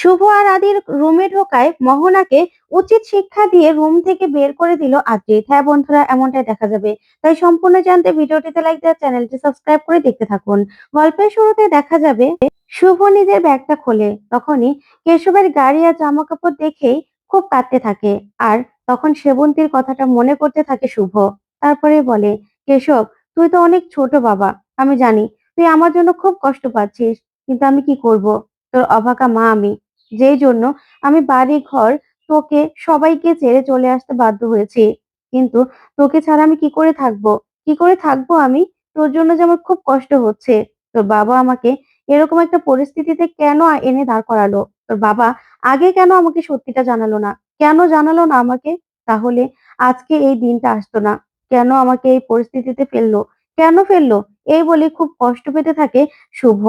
শুভ আর আদির রুমে ঢোকায় মোহনাকে উচিত শিক্ষা দিয়ে রুম থেকে বের করে দিল আদ্রিত হ্যাঁ বন্ধুরা, এমনটাই দেখা যাবে। তাই সম্পূর্ণ জানতে ভিডিওটিতে লাইক দেওয়ার চ্যানেলটি সাবস্ক্রাইব করে দেখতে থাকুন। গল্পের শুরুতে দেখা যাবে, শুভ নিজের ব্যাগটা খোলে। তখনই কেশবের গাড়ি আর জামা কাপড় দেখেই খুব কাঁদতে থাকে। আর তখন সেবন্তীর কথাটা মনে করতে থাকে শুভ। তারপরে বলে, কেশব, তুই তো অনেক ছোট বাবা। আমি জানি, তুই আমার জন্য খুব কষ্ট পাচ্ছিস, কিন্তু আমি কি করব? তোর অভাগা মা আমি। যেই জন্য আমি বাড়ি ঘর তোকে সবাইকে ছেড়ে চলে আসতে বাধ্য হয়েছি। কিন্তু তোকে ছাড়া আমি কি করে থাকব? কি করে থাকব আমি? তোর জন্য যে আমার খুব কষ্ট হচ্ছে। তোর বাবা আমাকে এরকম একটা পরিস্থিতিতে কেন এনে দাঁড় করালো? তোর বাবা আগে কেন আমাকে সত্যিটা জানালো না? কেন জানালো না আমাকে? তাহলে আজকে এই দিনটা আসতো না। কেন আমাকে এই পরিস্থিতিতে ফেলল? কেন ফেলল? এই বলে খুব কষ্ট পেতে থাকে শুভ।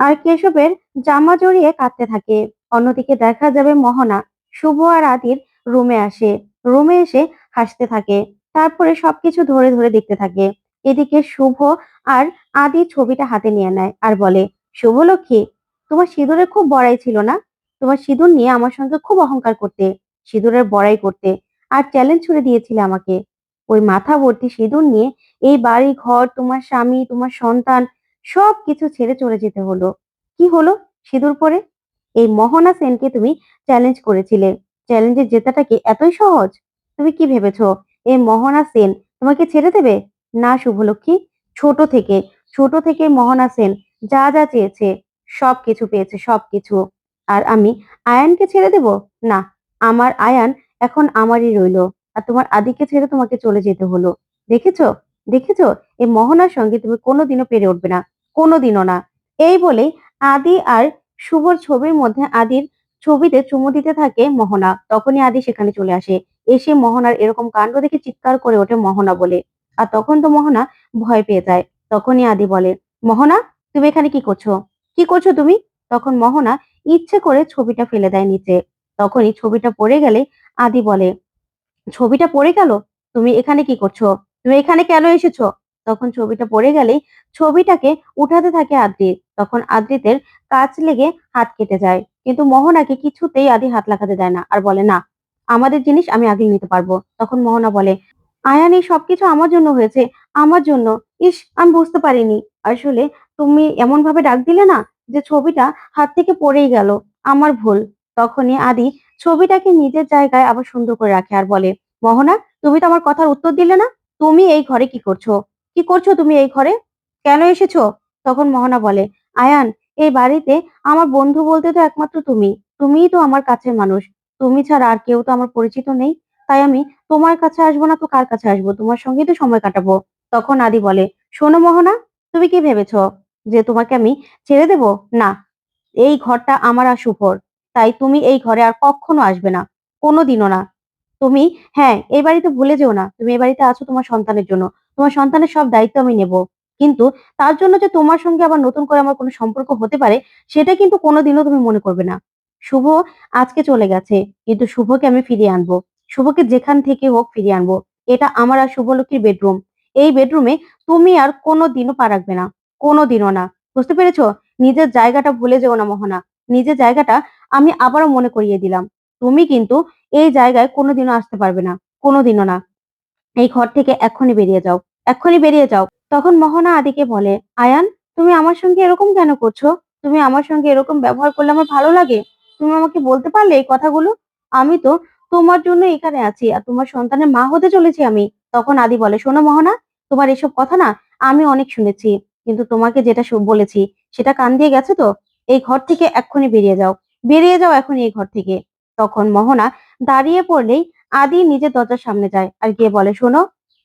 আর কেশবের জামা জড়িয়ে কাঁদতে থাকে। অন্যদিকে দেখা যাবে মোহনা শুভ আর আদির রুমে আসে। রুমে এসে হাসতে থাকে। তারপরে সবকিছু ধরে ধরে দেখতে থাকে। এদিকে শুভ আর আদি ছবিটা হাতে নিয়ে নেয় আর বলে, শুভ লক্ষ্মী, তোমার সিঁদুরের খুব বড়াই ছিল না? তোমার সিঁদুর নিয়ে আমার সঙ্গে খুব অহংকার করতে, সিঁদুরের বড়াই করতে। আর চ্যালেঞ্জ ছুড়ে দিয়েছিলে আমাকে। ওই মাথা ভর্তি সিঁদুর নিয়ে এই বাড়ি, ঘর, তোমার স্বামী, তোমার সন্তান, সবকিছু ছেড়ে চলে যেতে হলো। কি হলো সিঁদুর পরে? এই মোহনা সেনকে তুমি চ্যালেঞ্জ করেছিলে। চ্যালেঞ্জের জেতাটা কি এতই সহজ? তুমি কি ভেবেছো, এই মোহনা সেন তোমাকে ছেড়ে দেবে? না, শুভলক্ষ্মী, ছোট থেকে ছোট থেকে মোহনা সেন যা যা চেয়েছে, সবকিছু পেয়েছে, সবকিছু। আর আমি আয়ানকে ছেড়ে দেব? না, আমার আয়ান এখন আমারই রইল। আর তোমার আদিকে ছেড়ে তোমাকে চলে যেতে হলো। দেখেছ? দেখেছ? এই মোহনার সঙ্গে তুমি কোনোদিনও পেরে উঠবে না, কোনোদিনও না। এই বলে আদি আর শুভর ছবির মধ্যে আদির ছবিতে চুমু দিতে থাকে মোহনা। তখনই আদি সেখানে চলে আসে। এসে মোহনার এরকম কাণ্ড দেখে চিৎকার করে ওঠে মোহনা বলে। আর তখন তো মোহনা ভয় পেয়ে যায়। তখনই আদি বলে, মোহনা, তুমি এখানে কি করছ? কি করছ তুমি? তখন মোহনা ইচ্ছে করে ছবিটা ফেলে দেয় নিচে। তখনই ছবিটা পড়ে গেলে আদি বলে, ছবিটা পড়ে গেল? তুমি এখানে কি করছ? তুমি এখানে কেন এসেছ? তখন ছবিটা পড়ে গেলে ছবিটাকে উঠাতে থাকে আদ্রিত। তখন আদ্রিতের কাজ লেগে হাত কেটে যায়। কিন্তু মোহনাকে কিছুতেই আদি হাত লাগাতে দেয় না আর বলে, না, আমাদের জিনিস আমি আগে নিতে পারব। তখন মোহনা বলে, আয়ান, এই সবকিছু আমার জন্য হয়েছে। আমার জন্য? ইস, আমি বুঝতে পারিনি। আসলে তুমি এমন ভাবে ডাক দিলে না যে ছবিটা হাত থেকে পড়েই গেল। আমার ভুল। তখনই আদি ছবিটাকে নিজের জায়গায় আবার সুন্দর করে রাখে আর বলে, মোহনা, তুমি তো আমার কথার উত্তর দিলে না? তুমি এই ঘরে কি করছ? কি করছ তুমি এই ঘরে? কেন এসেছ? তখন মোহনা বলে, আয়ান, এই বাড়িতে আমার বন্ধু বলতে তো একমাত্র তুমি। তুমিই তো আমার কাছের মানুষ। তুমি ছাড়া আর কেউ তো আমার পরিচিত নেই। তাই আমি তোমার কাছে আসব না তো কার কাছে আসব? তোমার সঙ্গেই তো সময় কাটাবো। তখন আদি বলে, শোনো মোহনা, তুমি কি ভেবেছ যে তোমাকে আমি ছেড়ে দেব? না, এই ঘরটা আমার আর শুভর। তাই তুমি এই ঘরে আর কখনো আসবে না। কোনোদিনও না। তুমি হ্যাঁ এই বাড়িতে ভুলে যেও না। তুমি এই বাড়িতে আছো তোমার সন্তানের জন্য। তোমার সন্তানের সব দায়িত্ব আমি নেব। কিন্তু তার জন্য যে তোমার সঙ্গে আবার নতুন করে আমার কোনো সম্পর্ক হতে পারে, সেটা কিন্তু কোনোদিনও তুমি মনে করবে না। শুভ আজকে চলে গেছে, কিন্তু শুভকে আমি ফিরিয়ে আনব। শুভকে যেখান থেকে হোক ফিরিয়ে আনব। এটা আমার আর শুভলক্ষীর বেডরুম এই বেডরুমে তুমি আর কোনো দিনও পা রাখবে না কোনো দিনও না। বুঝতে পেরেছ? নিজের জায়গাটা ভুলে যেও না মোহনা। নিজের জায়গাটা আমি আবারও মনে করিয়ে দিলাম। তুমি কিন্তু এই জায়গায় কোনোদিনও আসতে পারবে না, কোনোদিনও না। এই ঘর থেকে এক্ষুনি বেরিয়ে যাও। এক্ষুনি বেরিয়ে যাও। তখন মোহনা আদিকে বলে, আয়ান, তুমি আমার সঙ্গে এরকম কেন করছ? তুমি আমার সঙ্গে এরকম ব্যবহার করলে আমার ভালো লাগে। তুমি আমাকে বলতে পারলে এই কথাগুলো? আমি তো তোমার জন্য এখানে আছি আর তোমার সন্তানের মা হতে চলেছি আমি। তখন আদি বলে, শোনো মহনা, তোমার এসব কথা না আমি অনেক শুনেছি। কিন্তু তোমাকে যেটা বলেছি, সেটা কান দিয়ে গেছে তো? এই ঘর থেকে এক্ষুনি বেরিয়ে যাও। বেরিয়ে যাও এখনই এই ঘর থেকে। তখন মোহনা দাঁড়িয়ে পড়লেই আদি নিজের দরজার সামনে যায় আর গিয়ে বলে, শোনো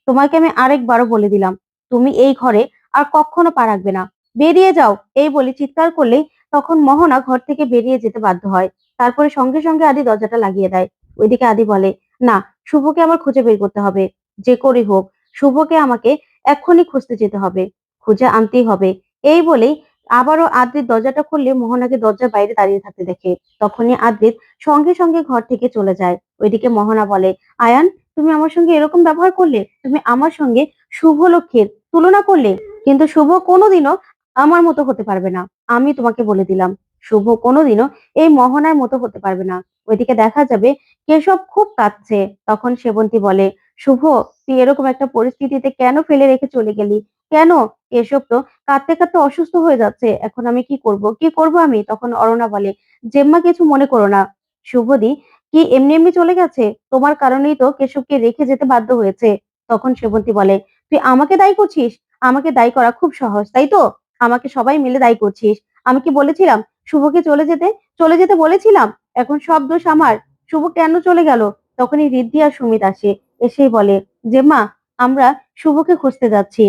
তোমাকে আমি আরেকবারও বলে দিলাম, তুমি এই ঘরে আর কখনো পা রাখবে না। বেরিয়ে যাও, এই বলে চিৎকার করলেই তখন মোহনা ঘর থেকে বেরিয়ে যেতে বাধ্য হয়। তারপরে সঙ্গে সঙ্গে আদি দরজাটা লাগিয়ে দেয়। ওইদিকে আদি বলে, না, শুভকে আমার খুঁজে বের করতে হবে। যে করে হোক, শুভকে আমাকে এক্ষুনি খুঁজতে যেতে হবে। খুঁজে আনতেই হবে। এই বলেই আবারও আদ্রিত দরজাটা খুললে মোহনাকে দরজার বাইরে দাঁড়িয়ে থাকতে দেখে। তখনই আদ্রিত সঙ্গে সঙ্গে ঘর থেকে চলে যায়। ওইদিকে মোহনা বলে, আয়ান তুমি আমার সঙ্গে এরকম ব্যবহার করলে, তুমি আমার সঙ্গে শুভ লক্ষ্যের তুলনা করলে, কিন্তু শুভ কোনোদিনও আমার মতো হতে পারবে না। আমি তোমাকে বলে দিলাম, শুভ কোনোদিনও এই মোহনার মতো হতে পারবে না। ওইদিকে দেখা যাবে কেশব খুব কাঁদছে। তখন সেবন্তী বলে, শুভ, তুই এরকম একটা পরিস্থিতিতে কেন ফেলে রেখে চলে গেলি? কেন? কেশব তো কাঁদতে কাঁদতে অসুস্থ হয়ে যাচ্ছে। এখন আমি কি করব? কি করব আমি? তখন অরুণা বলে, জেম্মা, কিছু মনে করো না। শুভদি কি এমনি এমনি চলে গেছে? তোমার কারণেই তো কেশবকে রেখে যেতে বাধ্য হয়েছে। তখন সেবন্তী বলে, তুই আমাকে দায়ী করছিস? আমাকে দায়ী করা খুব সহজ, তাই তো? আমাকে সবাই মিলে দায়ী করছিস। আমি কি বলেছিলাম, শুভকে চলে যেতে? চলে যেতে বলেছিলাম? এখন সব দোষ আমার। শুভ কেন চলে গেল? তখনই রিদ্ধি আর সুমিত আসে, এসেই বলে, যে মা, আমরা শুভকে খুঁজতে যাচ্ছি।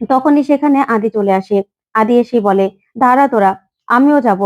তখনই সেখানে আদি চলে আসে। আদি এসে বলে, দাঁড়া তোরা, আমিও যাব।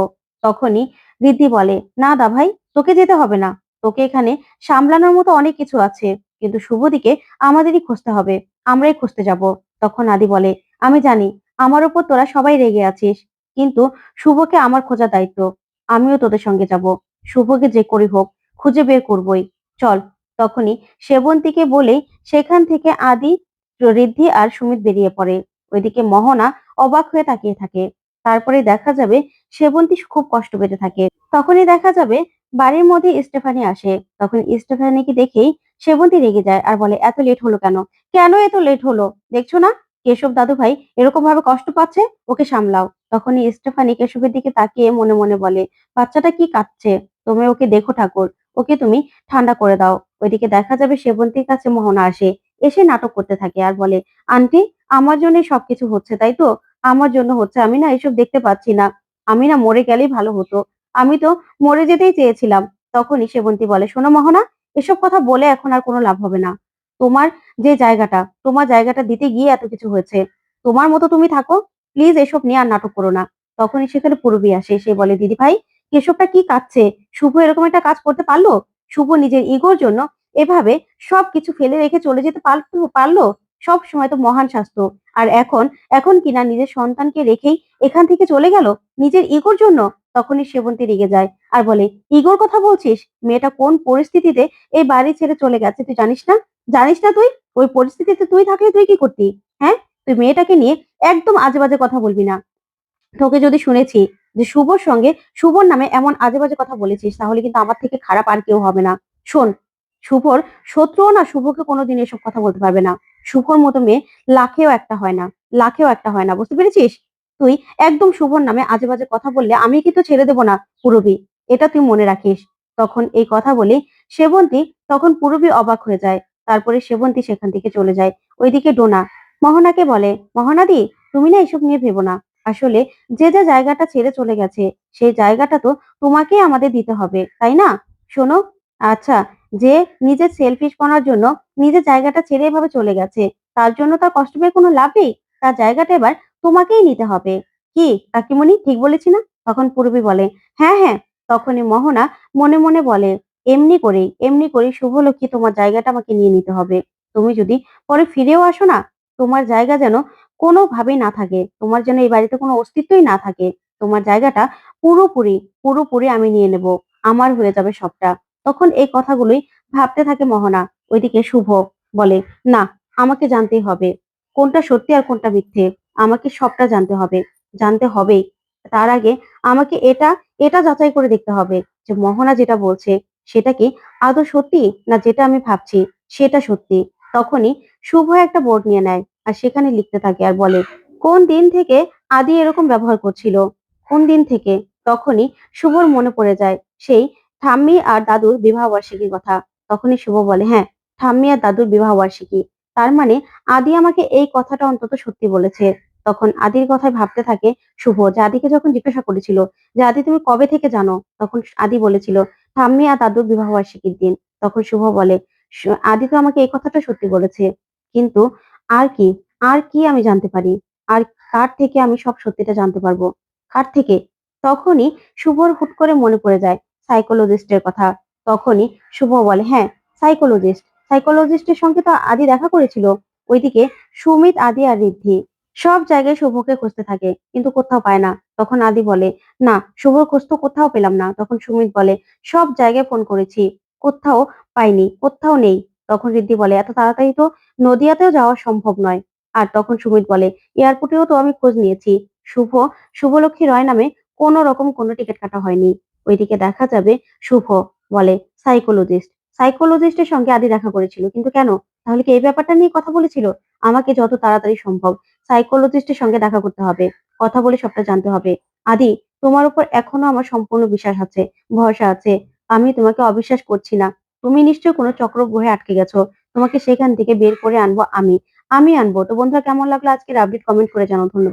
তখনই রিদ্ধি বলে, না দা ভাই তোকে যেতে হবে না। তোকে এখানে সামলানোর মতো অনেক কিছু আছে, কিন্তু শুভদিকে আমাদেরই খুঁজতে হবে। আমরাই খুঁজতে যাব। তখন আদি বলে, আমি জানি, আমার উপর তোরা সবাই রেগে আছিস, কিন্তু শুভকে আমার খোঁজার দায়িত্ব। আমিও তোদের সঙ্গে যাব। শুভকে যে করি হোক, খুঁজে বের করবই। চল, তখনই সেবন্তীকে বলেই সেখান থেকে আদি ঋদ্ধি আর সুমিত বেরিয়ে পড়ে। ওইদিকে মোহনা অবাক হয়ে তাকিয়ে থাকে। তারপরে দেখা যাবে সেবন্তী খুব কষ্ট পেতে থাকে। তখনই দেখা যাবে বাড়ির মধ্যে স্টেফানি আসে, তখন স্টেফানিকে দেখেই সেবন্তী রেগে যায় আর বলে, এত লেট হলো কেন? কেন এত লেট হলো? দেখছ না? কেশব দাদু ভাই এরকম ভাবে কষ্ট পাচ্ছে? ওকে সামলাও। তখনই স্টেফানি কেশবের দিকে তাকিয়ে মনে মনে বলে, বাচ্চাটা কি কাঁদছে? তুমি ওকে দেখো ঠাকুর। ওকে তুমি ঠান্ডা করে দাও। ওইদিকে দেখা যাবে সেবন্তীর কাছে মোহনা আসে। এসে নাটক করতে থাকে আর বলে, আন্টি, আমার জন্য সবকিছু হচ্ছে, তাই তো? আমার জন্য হচ্ছে। আমি না এসব দেখতে পাচ্ছি না। আমি না মরে গেলেই ভালো হতো। আমি তো মরে যেতেই চেয়েছিলাম। তখনই সেবন্তী বলে, শোনো মোহনা, এসব কথা বলে এখন আর কোনো লাভ হবে না। তোমার যে জায়গাটা, তোমার জায়গাটা দিতে গিয়ে এত কিছু হয়েছে। তোমার মতো তুমি থাকো প্লিজ এসব নিয়ে আর নাটক করো না। তখনই সেখানে পূর্বী আসে, সে বলে, দিদি ভাই, কেশবটা কি কাটছে শুভ এরকম একটা কাজ করতে পারল? শুভ নিজের ইগোর জন্য এভাবে সবকিছু ফেলে রেখে চলে যেতে পারল? সব সময় তো মহান স্বাস্থ্য। আর এখন এখন কিনা নিজের সন্তানকে রেখেই এখান থেকে চলে গেল? নিজের ইগোর জন্য? তখনই সেবন্তী রেগে যায় আর বলে, ইগোর কথা বলছিস? মেয়েটা কোন পরিস্থিতিতে এই বাড়ি ছেড়ে চলে গেছে তুই জানিস না? জানিস না তুই? ওই পরিস্থিতিতে তুই থাকলে তুই কি করতি? হ্যাঁ? তুই মেয়েটাকে নিয়ে একদম আজে বাজে কথা বলবি না। তোকে যদি শুনেছি যে শুভর সঙ্গে শুভর নামে এমন আজে বাজে কথা বলেছিস, তাহলে কিন্তু আমার থেকে খারাপ আর কেউ হবে না। শোন, শুভর শত্রুও না শুভকে কোনোদিন এসব কথা বলতে পারবে না। শুভর মতো মেয়ে, লাখেও একটা হয় না। লাখেও একটা হয় না। বুঝতে পেরেছিস? তুই একদম শুভর নামে আজে বাজে কথা বললে আমি কিন্তু ছেড়ে দেবো না, পুরবী। এটা তুই মনে রাখিস। তখন এই কথা বলে সেবন্তী তখন পুরবী অবাক হয়ে যায়। তারপরে সেবন্তী সেখান থেকে চলে যায়। ওইদিকে ডোনা মোহনাকে বলে, মোহনাদি, তুমি না এসব নিয়ে ভেবো না। আসলে যে যে জায়গাটা ছেড়ে চলে গেছে, সেই জায়গাটা তো তোমাকেই আমাদের দিতে হবে, তাই না? শোনো আচ্ছা যে নিজের সেলফিশ পনার জন্য নিজের জায়গাটা ছেড়ে এভাবে চলে গেছে, তার জন্য তার কষ্ট পেয়ে কোনো লাভ নেই? তার জায়গাটা এবার তোমাকেই নিতে হবে। কি? কাকিমণি ঠিক বলেছি না? তখন পূর্বী বলে হ্যাঁ হ্যাঁ। তখনই মোহনা মনে মনে বলে, এমনি করে এমনি করেই শুভলক্ষ্মী তোমার জায়গাটা আমাকে নিয়ে নিতে হবে। তুমি যদি পরে ফিরেও আসো না, তোমার জায়গা যেন কোনোভাবেই না থাকে। তোমার যেন এই বাড়িতে কোনো অস্তিত্বই না থাকে। তোমার জায়গাটা পুরোপুরি পুরোপুরি আমি নিয়ে নেব। আমার হয়ে যাবে সবটা। তখন এই কথাগুলোই ভাবতে থাকে মোহনা। ওইদিকে শুভ বলে, না, আমাকে জানতেই হবে। কোনটা সত্যি আর কোনটা মিথ্যে? আমাকে সবটা জানতে হবে, জানতে হবেই তার আগে আমাকে এটা এটা যাচাই করে দেখতে হবে যে মোহনা যেটা বলছে সেটা কি আদৌ সত্যি না যেটা আমি ভাবছি সেটা সত্যি। তখনই শুভ একটা বোর্ড নিয়ে নেয় আর সেখানে লিখতে থাকে আর বলে, কোন দিন থেকে আদি এরকম ব্যবহার করছিল? কোন দিন থেকে? তখনই শুভর মনে পড়ে যায় সেই ঠাম্মি আর দাদুর বিবাহ বার্ষিকীর কথা। তখনই শুভ বলে হ্যাঁ ঠাম্মি আর দাদুর বিবাহ বার্ষিকী তার মানে আদি আমাকে এই কথাটা অন্তত সত্যি বলেছে। তখন আদির কথায় ভাবতে থাকে, শুভ, যে আদিকে যখন জিজ্ঞাসা করেছিল যে, আদি, তুমি কবে থেকে জানো? তখন আদি বলেছিল ঠাম্মি আর দাদুর বিবাহ বার্ষিকীর দিন। তখন শুভ বলে আদি তো আমাকে এই কথাটা সত্যি বলেছে। কিন্তু আর কি আর কি আমি জানতে পারি? আর কার থেকে আমি সব সত্যিটা জানতে পারব? কার থেকে? তখনই শুভর হুট করে মনে পড়ে যায় সাইকোলজিস্টের কথা। তখনই শুভ বলে হ্যাঁ সাইকোলজিস্ট সাইকোলজিস্টের সঙ্গে তো আদি দেখা করেছিল। ওইদিকে সুমিত, আদি আর ঋদ্ধি সব জায়গায় শুভকে খুঁজতে থাকে, কিন্তু কোথাও পায় না। তখন আদি বলে, না, শুভর খোঁজ তো কোথাও পেলাম না। তখন সুমিত বলে, সব জায়গায় ফোন করেছি, কোথাও পাইনি, কোথাও নেই। তখন ঋদ্ধি বলে, এত তাড়াতাড়ি তো নদিয়াতেও যাওয়া সম্ভব নয়। আর তখন সুমিত বলে, এয়ারপোর্টেও তো আমি খোঁজ নিয়েছি। শুভ, শুভলক্ষ্মী রয় নামে কোনো রকম কোনো টিকিট কাটা হয়নি। ওইদিকে দেখা যাবে শুভ, বলে সাইকোলজিস্ট। সাইকোলজিস্টের সঙ্গে আদি দেখা করেছিল। কিন্তু কেন? তাহলে কি এই ব্যাপারটা নিয়ে কথা বলেছিল? আমাকে যত তাড়াতাড়ি সম্ভব সাইকোলজিস্টের সঙ্গে দেখা করতে হবে। কথা বলে সবটা জানতে হবে। আদি, তোমার উপর এখনও আমার সম্পূর্ণ বিশ্বাস আছে, ভরসা আছে। আমি তোমাকে অবিশ্বাস করছি না। তুমি নিশ্চয়ই কোনো চক্রব্যূহে আটকে গেছো। তোমাকে সেখান থেকে বের করে আনব আমি। আমি আনব। তো বন্ধুরা, কেমন লাগল আজকের আপডেট কমেন্ট করে জানাও। ধন্যবাদ।